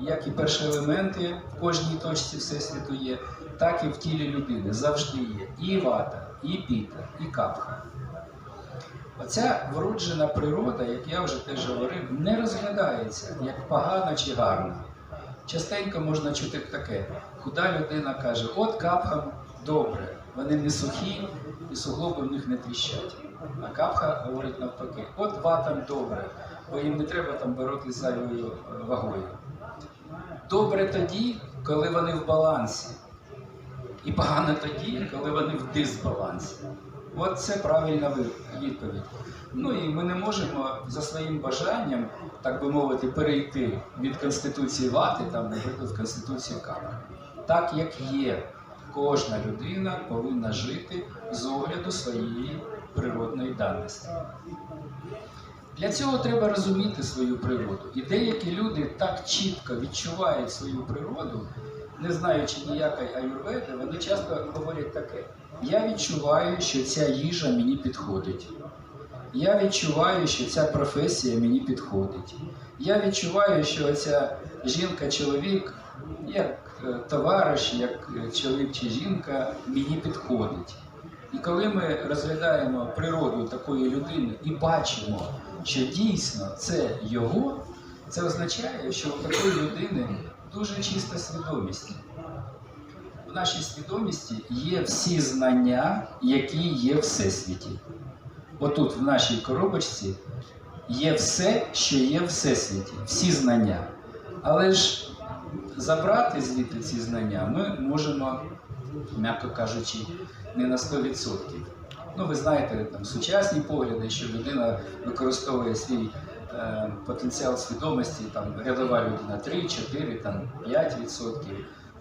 як і перші елементи в кожній точці Всесвіту є, так і в тілі людини завжди є і вата, і піта, і капха. Оця вроджена природа, як я вже теж говорив, не розглядається як погана чи гарна. Частенько можна чути таке. Худа людина каже, от капхам добре, вони не сухі і суглоби в них не тріщать. А капха говорить навпаки, от ватам добре, бо їм не треба там боротися зайвою е, вагою. Добре тоді, коли вони в балансі. І погано тоді, коли вони в дисбалансі. От це правильна відповідь. Ну і ми не можемо за своїм бажанням, так би мовити, перейти від Конституції вати, там, наприклад, в Конституцію Капа. Так як є, кожна людина повинна жити з огляду своєї природної даності. Для цього треба розуміти свою природу. І деякі люди так чітко відчувають свою природу, не знаючи ніякої аюрведи, вони часто говорять таке: я відчуваю, що ця їжа мені підходить. Я відчуваю, що ця професія мені підходить. Я відчуваю, що ця жінка-чоловік, як е, товариш, як е, чоловік чи жінка, мені підходить. І коли ми розглядаємо природу такої людини і бачимо, що дійсно це його, це означає, що у такої людини дуже чиста свідомість. В нашій свідомості є всі знання, які є в всесвіті. Отут, в нашій коробочці, є все, що є в всесвіті, всі знання. Але ж забрати звідти ці знання ми можемо, м'яко кажучи, не на 100%. Ну, ви знаєте, там сучасні погляди, що людина використовує свій е, потенціал свідомості, там рядова людина 3, 4, там 5%.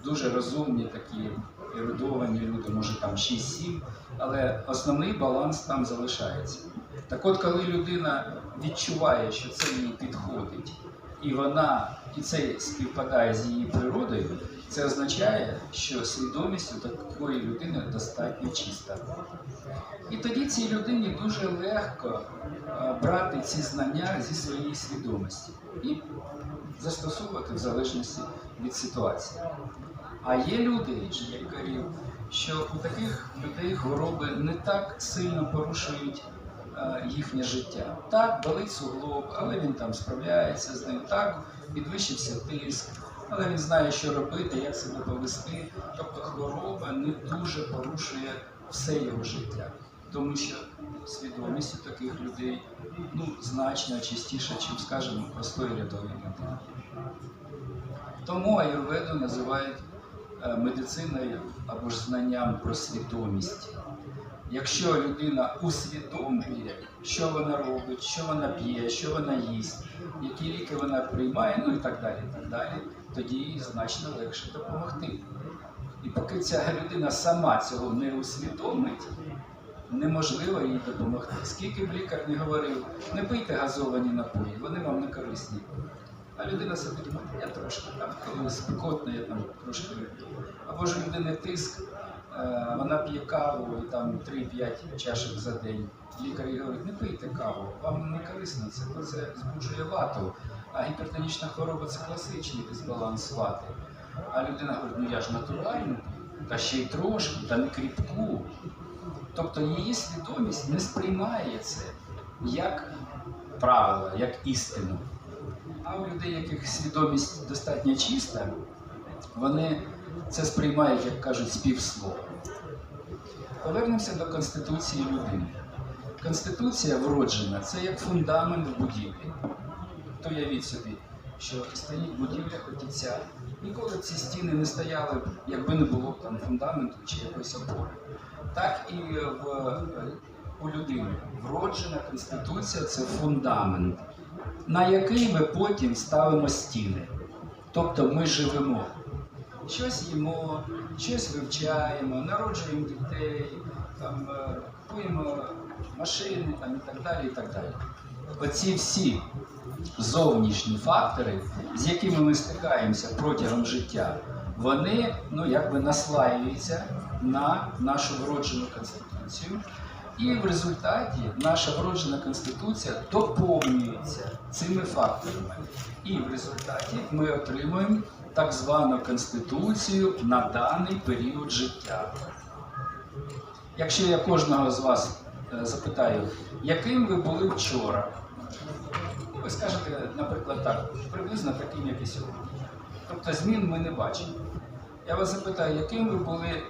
Дуже розумні такі ерудовані люди, може там 6-7, але основний баланс там залишається. Так от, коли людина відчуває, що це їй підходить, і вона і це співпадає з її природою, це означає, що свідомість у такої людини достатньо чиста. І тоді цій людині дуже легко брати ці знання зі своєї свідомості і застосовувати в залежності від ситуації. А є люди, лікарів, що у таких людей хвороби не так сильно порушують їхнє життя. Так, болить суглоб, але він там справляється з ним. Так, підвищився тиск, але він знає, що робити, як себе повести. Тобто хвороба не дуже порушує все його життя. Тому що свідомість у таких людей ну, значно чистіша, ніж, скажімо, простої рядової людини. Тому аюрведу називають е, медициною або ж знанням про свідомість. Якщо людина усвідомлює, що вона робить, що вона п'є, що вона їсть, які ліки вона приймає, ну і так далі, і так далі, тоді їй значно легше допомогти. І поки ця людина сама цього не усвідомить, неможливо їй допомогти. Скільки б лікар не говорив, не пийте газовані напої, вони вам не корисні. А людина собі думає, я трошки там, коли спекотно, я там трошки. Або ж у людини тиск, е, вона п'є каву там 3-5 чашок за день. Лікар їй говорить, не пийте каву, вам не корисно це, це збуджує вату. А гіпертонічна хвороба це класичний дисбаланс вати. А людина говорить, ну я ж натурально та ще й трошки, та не кріпку. Тобто її свідомість не сприймає це як правило, як істину. А у людей, яких свідомість достатньо чиста, вони це сприймають, як кажуть, співслова. Повернемося до Конституції людини. Конституція вроджена це як фундамент в будівлі. То уявіть собі, що стоїть будівля хотіця. Ніколи ці стіни не стояли, якби не було там фундаменту чи якоїсь опори. Так і в, у людини вроджена конституція це фундамент, на який ми потім ставимо стіни. Тобто ми живемо. Щось їмо, щось вивчаємо, народжуємо дітей, там, е, купуємо машини там, і так далі. і так далі. Оці всі зовнішні фактори, з якими ми стикаємося протягом життя, вони ну, якби наслаюються на нашу вроджену конституцію. І в результаті наша вроджена конституція доповнюється цими факторами. І в результаті ми отримуємо так звану конституцію на даний період життя. Якщо я кожного з вас е, запитаю, яким ви були вчора, ви скажете, наприклад, так, приблизно таким, як і сьогодні. Тобто змін ми не бачимо. Я вас запитаю, яким ви були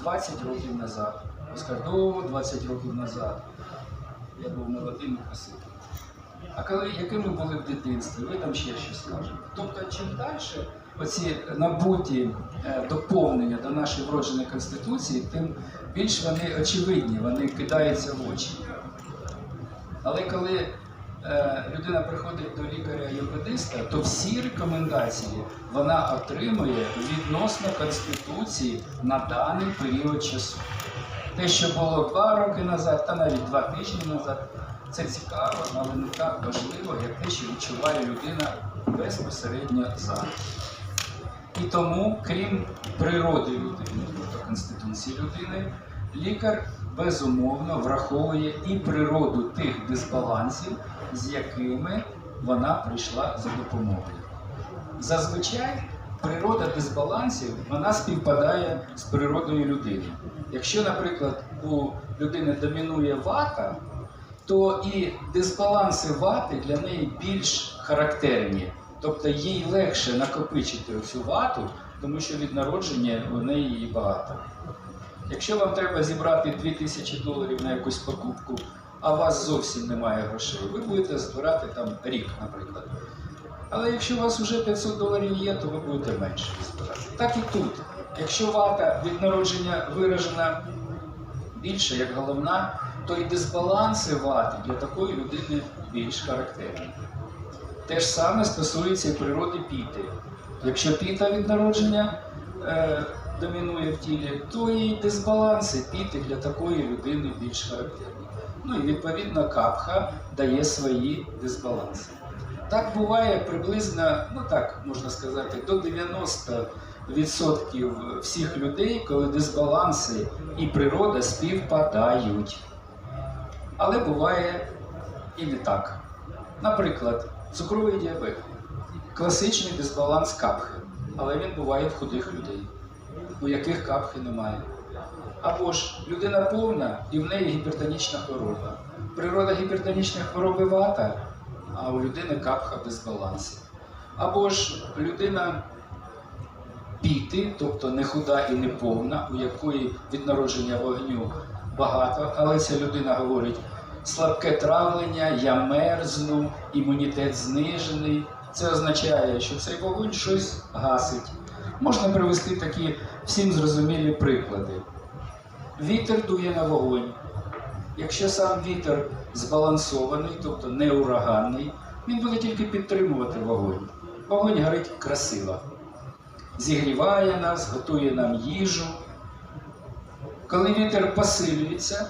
20 років назад? Ви скажете, о, 20 років назад. Я був молодим і красивим. А коли яким ви були в дитинстві, ви там ще щось скажете. Тобто, чим далі оці набуті е, доповнення до нашої вродженої конституції, тим більш вони очевидні, вони кидаються в очі. Але коли людина приходить до лікаря-юридиста, то всі рекомендації вона отримує відносно Конституції на даний період часу. Те, що було два роки назад, та навіть два тижні назад, це цікаво, але не так важливо, як те, що відчуває людина безпосередньо зараз. І тому, крім природи людини, тобто конституції людини, лікар безумовно враховує і природу тих дисбалансів, з якими вона прийшла за допомогою. Зазвичай природа дисбалансів вона співпадає з природою людини. Якщо, наприклад, у людини домінує вата, то і дисбаланси вати для неї більш характерні. Тобто їй легше накопичити цю вату, тому що від народження у неї її багато. Якщо вам треба зібрати 2000 доларів на якусь покупку, а у вас зовсім немає грошей, ви будете збирати там рік, наприклад. Але якщо у вас вже 500 доларів є, то ви будете менше збирати. Так і тут. Якщо вата від народження виражена більше як головна, то і дисбаланси вати для такої людини більш характерні. Те ж саме стосується і природи піти. Якщо піта від народження е, домінує в тілі, то і дисбаланси піти для такої людини більш характерні. Ну і відповідно капха дає свої дисбаланси. Так буває приблизно, ну так можна сказати, до 90% всіх людей, коли дисбаланси і природа співпадають. Але буває і не так. Наприклад, цукровий діабет класичний дисбаланс капхи, але він буває в худих людей, у яких капхи немає. Або ж людина повна і в неї гіпертонічна хвороба. Природа гіпертонічної хвороби вата, а у людини капха дисбаланс. Або ж людина піти, тобто не худа і не повна, у якої від народження вогню багато, але ця людина говорить слабке травлення, я мерзну, імунітет знижений. Це означає, що цей вогонь щось гасить. Можна привести такі всім зрозумілі приклади. Вітер дує на вогонь. Якщо сам вітер збалансований, тобто не ураганний, він буде тільки підтримувати вогонь. Вогонь горить красиво. Зігріває нас, готує нам їжу. Коли вітер посилюється,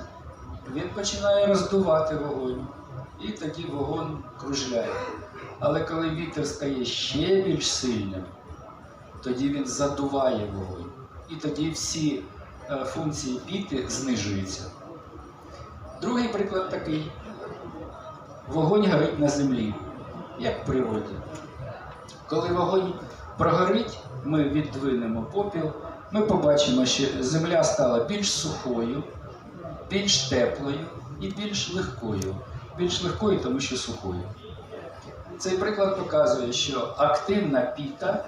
він починає роздувати вогонь. І тоді вогонь кружляє. Але коли вітер стає ще більш сильним, тоді він задуває вогонь. І тоді всі е, функції піти знижуються. Другий приклад такий: вогонь горить на землі, як в природі. Коли вогонь прогорить, ми віддвинемо попіл, ми побачимо, що земля стала більш сухою, більш теплою і більш легкою. Більш легкою, тому що сухою. Цей приклад показує, що активна піта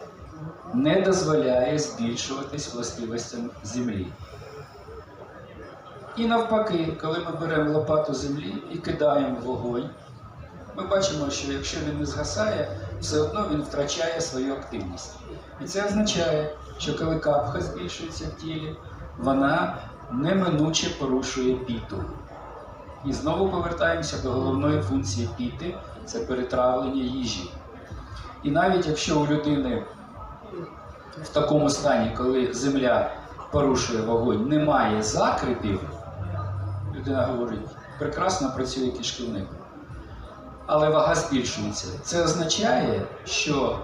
не дозволяє збільшуватись властивостям землі. І навпаки, коли ми беремо лопату землі і кидаємо вогонь, ми бачимо, що якщо він не згасає, все одно він втрачає свою активність. І це означає, що коли капха збільшується в тілі, вона неминуче порушує піту. І знову повертаємося до головної функції піти це перетравлення їжі. І навіть якщо у людини в такому стані, коли земля порушує вогонь, немає закрипів, людина говорить, прекрасно працює кишківник. Але вага збільшується. Це означає, що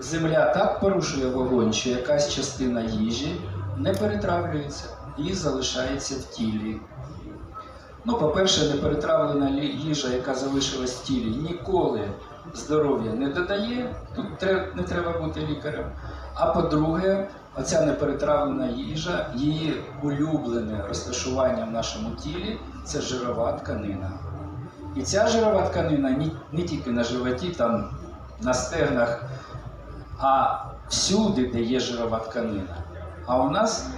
земля так порушує вогонь, що якась частина їжі не перетравлюється і залишається в тілі. Ну, по-перше, неперетравлена лі- їжа, яка залишилась в тілі, ніколи здоров'я не додає. Тут не треба бути лікарем. А по-друге, оця неперетравлена їжа, її улюблене розташування в нашому тілі це жирова тканина. І ця жирова тканина не, тільки на животі, там, на стегнах, а всюди, де є жирова тканина. А у нас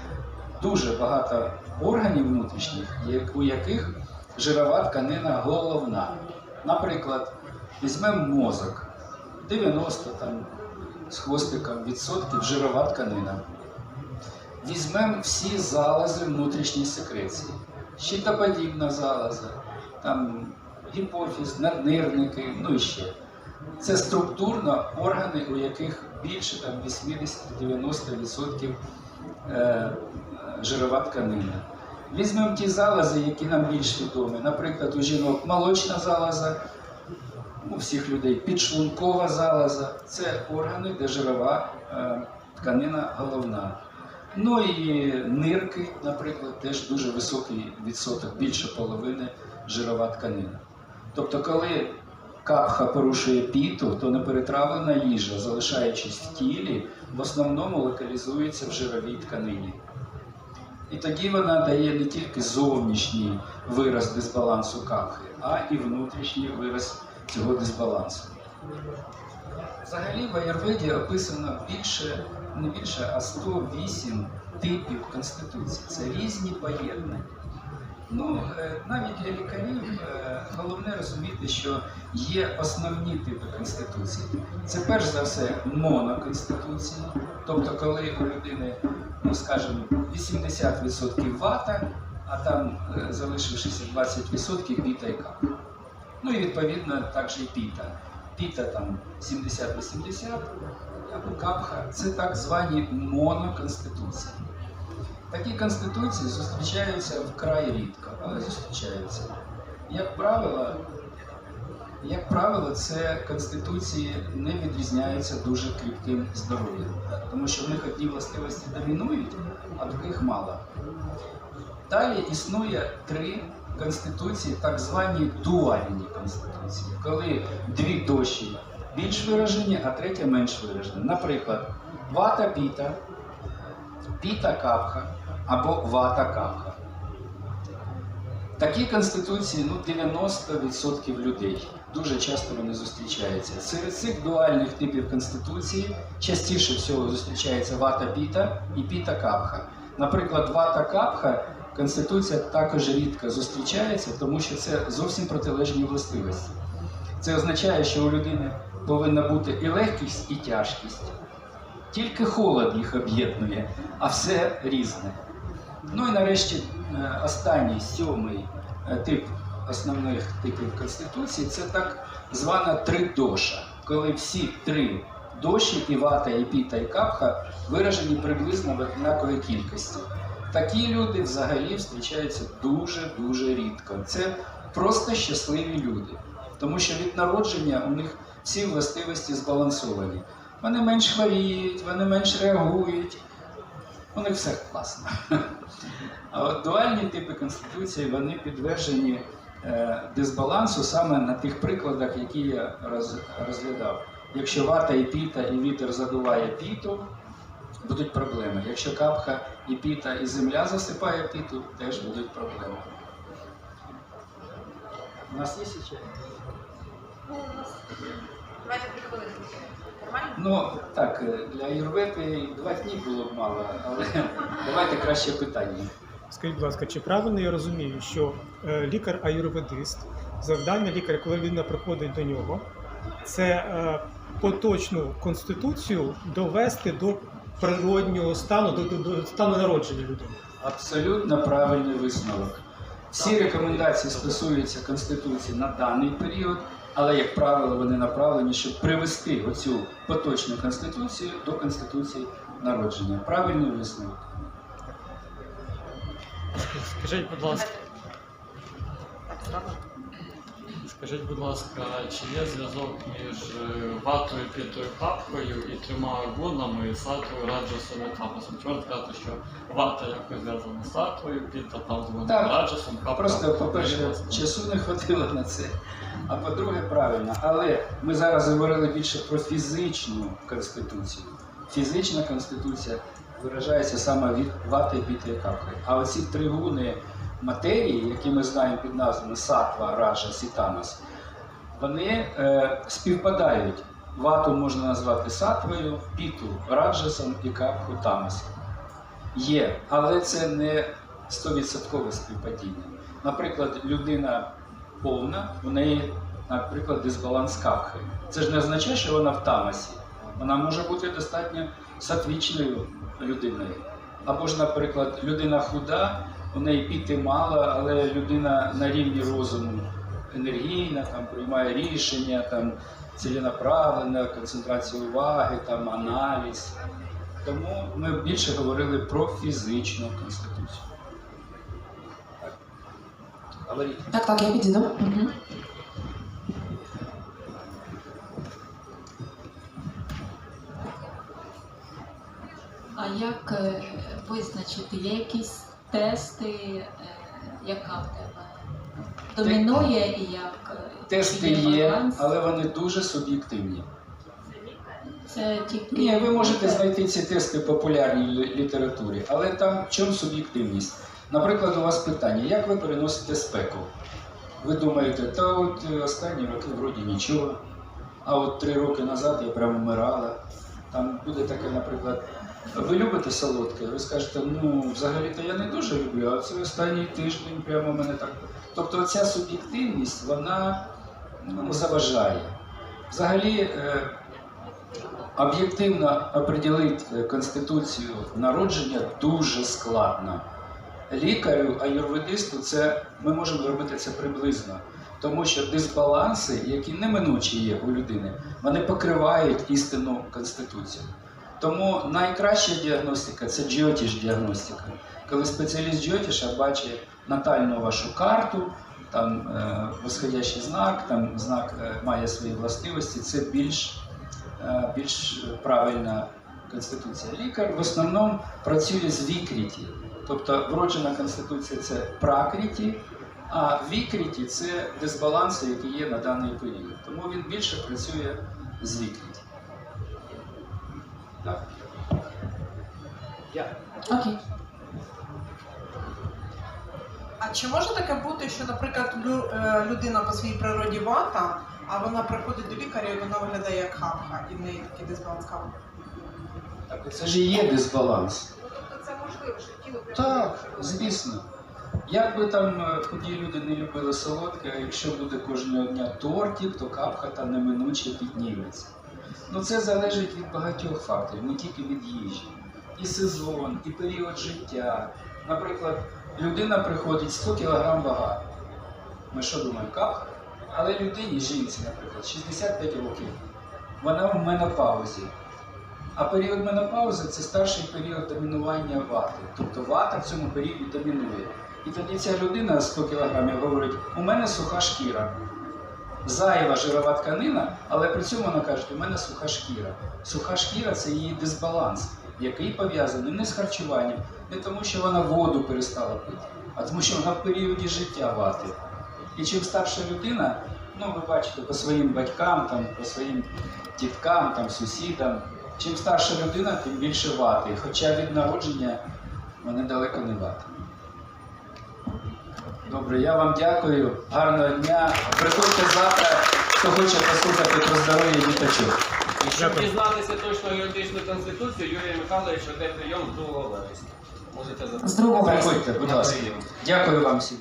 дуже багато органів внутрішніх, у яких жирова тканина головна. Наприклад, візьмемо мозок, 90 там, з хвостиком відсотків жирова тканина. Візьмемо всі залози внутрішньої секреції, щитоподібна залоза, там гіпофіз, наднирники, ну і ще. Це структурно органи, у яких більше там 80-90% е, жирова тканина. Візьмемо ті залози, які нам більш відомі. Наприклад, у жінок молочна залоза, у всіх людей підшлункова залоза. Це органи, де жирова е, тканина головна. Ну і нирки, наприклад, теж дуже високий відсоток, більше половини жирова тканина. Тобто, коли капха порушує піту, то неперетравлена їжа, залишаючись в тілі, в основному локалізується в жировій тканині. І тоді вона дає не тільки зовнішній вираз дисбалансу капхи, а і внутрішній вираз цього дисбалансу. Взагалі в Аюрведі описано більше, не більше, а 108 типів конституції. Це різні поєднання. Ну, е, навіть для лікарів е, головне розуміти, що є основні типи конституції. Це перш за все моноконституції, тобто коли у людини, ну скажімо, 80% вата, а там е, залишившися 20% піта і капа. Ну і відповідно також і піта. Піта там 70-80, або капха це так звані моноконституції. Такі конституції зустрічаються вкрай рідко, але зустрічаються. Як правило, як правило, це конституції не відрізняються дуже кріпким здоров'ям, тому що в них одні властивості домінують, а других мало. Далі існує три конституції, так звані дуальні конституції, коли дві дощі більш виражені, а третя менш виражена. Наприклад, вата піта, піта капха або вата капха. Такі конституції ну, 90% людей. Дуже часто вони зустрічаються. Серед цих дуальних типів конституції частіше всього зустрічається вата піта і піта капха. Наприклад, вата капха конституція також рідко зустрічається, тому що це зовсім протилежні властивості. Це означає, що у людини повинна бути і легкість, і тяжкість. Тільки холод їх об'єднує, а все різне. Ну і нарешті е, останній сьомий е, тип основних типів Конституції це так звана тридоша, коли всі три доші, і вата, і піта, і капха виражені приблизно в однаковій кількості. Такі люди взагалі зустрічаються дуже-дуже рідко. Це просто щасливі люди, тому що від народження у них всі властивості збалансовані. Вони менш хворіють, вони менш реагують, у них все класно. А от дуальні типи конституції вони підтверджені е, дисбалансу саме на тих прикладах, які я розглядав. Якщо вата і піта, і вітер задуває піту, будуть проблеми. Якщо капха і піта, і земля засипає піту, теж будуть проблеми. У нас є ще? Давайте три хвилини. Нормально? Ну так, е, для юрвети два дні було б мало, але давайте краще питання. Скажіть, будь ласка, чи правильно я розумію, що е, лікар-аюрведист, завдання лікаря, коли людина приходить до нього, це е, поточну конституцію довести до природнього стану, до, до, до стану народження людини? Абсолютно правильний висновок. Всі рекомендації стосуються Конституції на даний період, але, як правило, вони направлені, щоб привести оцю поточну Конституцію до Конституції народження. Правильний висновок. Скажіть, будь ласка. Скажіть, будь ласка, чи є зв'язок між е, ватою, пітою, капкою і трьома гунами сатвою, раджасом і тамасом? Чи можна сказати, що вата якось зв'язана з сатвою, піта там з раджасом, капка? Просто, по-перше, часу не хватило на це. А по-друге, правильно. Але ми зараз говорили більше про фізичну конституцію. Фізична конституція виражається саме від вати, піти і капки. А оці три гуни матерії, які ми знаємо під назвами сатва, раджа, сітамас, вони е, співпадають. Вату можна назвати сатвою, піту раджасом і капку тамасом. Є, але це не 100% співпадіння. Наприклад, людина повна, у неї, наприклад, дисбаланс капхи. Це ж не означає, що вона в тамасі. Вона може бути достатньо сатвічною людиною. Або ж, наприклад, людина худа, у неї піти мало, але людина на рівні розуму енергійна, там, приймає рішення, там, ціленаправлена, концентрація уваги, там, аналіз. Тому ми більше говорили про фізичну конституцію. Так. Так, так, я підійду. Угу. А як е, визначити, є якісь тести, е, яка в тебе домінує і як е, Тести є, але вони дуже суб'єктивні. Це тільки Ні, ви можете знайти ці тести в популярній літературі, але там в чому суб'єктивність? Наприклад, у вас питання, як ви переносите спеку? Ви думаєте, та от е, останні роки вроді нічого, а от три роки назад я прямо вмирала. Там буде таке, наприклад, ви любите солодке, ви скажете, ну взагалі-то я не дуже люблю, а це останній тиждень прямо в мене так. Тобто ця суб'єктивність, вона ну, заважає. Взагалі, е, об'єктивно определити конституцію народження дуже складно. Лікарю, аюрведисту, це ми можемо робити це приблизно, тому що дисбаланси, які неминучі є у людини, вони покривають істинну конституцію. Тому найкраща діагностика це джіотіш діагностика. Коли спеціаліст джіотіша бачить натальну вашу карту, там е, восходящий знак, там знак е, має свої властивості, це більш е, більш правильна конституція. Лікар в основному працює з вікріті. Тобто вроджена конституція це пракріті, а вікріті це дисбаланси, які є на даний період. Тому він більше працює з вікріті. Окей. А чи може таке бути, що, наприклад, лю- е, людина по своїй природі вата, а вона приходить до лікаря і вона виглядає як хапха, і в неї такий дисбаланс капха? Так, це ж і є дисбаланс. Ну, тобто це можливо, що тіло прямо Так, звісно. Як би там е, худі люди не любили солодке, а якщо буде кожного дня тортик, то капха там неминуче підніметься. Ну це залежить від багатьох факторів, не тільки від їжі. І сезон, і період життя. Наприклад, людина приходить 100 кг вага. Ми що думаємо, капха? Але людині, жінці, наприклад, 65 років, вона в менопаузі. А період менопаузи це старший період домінування вати. Тобто вата в цьому періоді домінує. І тоді ця людина 100 кг говорить: у мене суха шкіра. Зайва жирова тканина, але при цьому вона каже, у мене суха шкіра. Суха шкіра це її дисбаланс, який пов'язаний не з харчуванням, не тому, що вона воду перестала пити, а тому, що вона в періоді життя вати. І чим старша людина, ну ви бачите, по своїм батькам, там, по своїм тіткам, там, сусідам, чим старша людина, тим більше вати. Хоча від народження вони далеко не вати. Добре, я вам дякую. Гарного дня. Приходьте завтра, хто хоче послухати про здоров'я діточок. І щоб Дякую. дізнатися точно юридичну конституцію, Юрій Михайлович веде прийом 2 вересня. Можете запитати. З другого вересня. Приходьте, будь ласка. Дякую вам всім.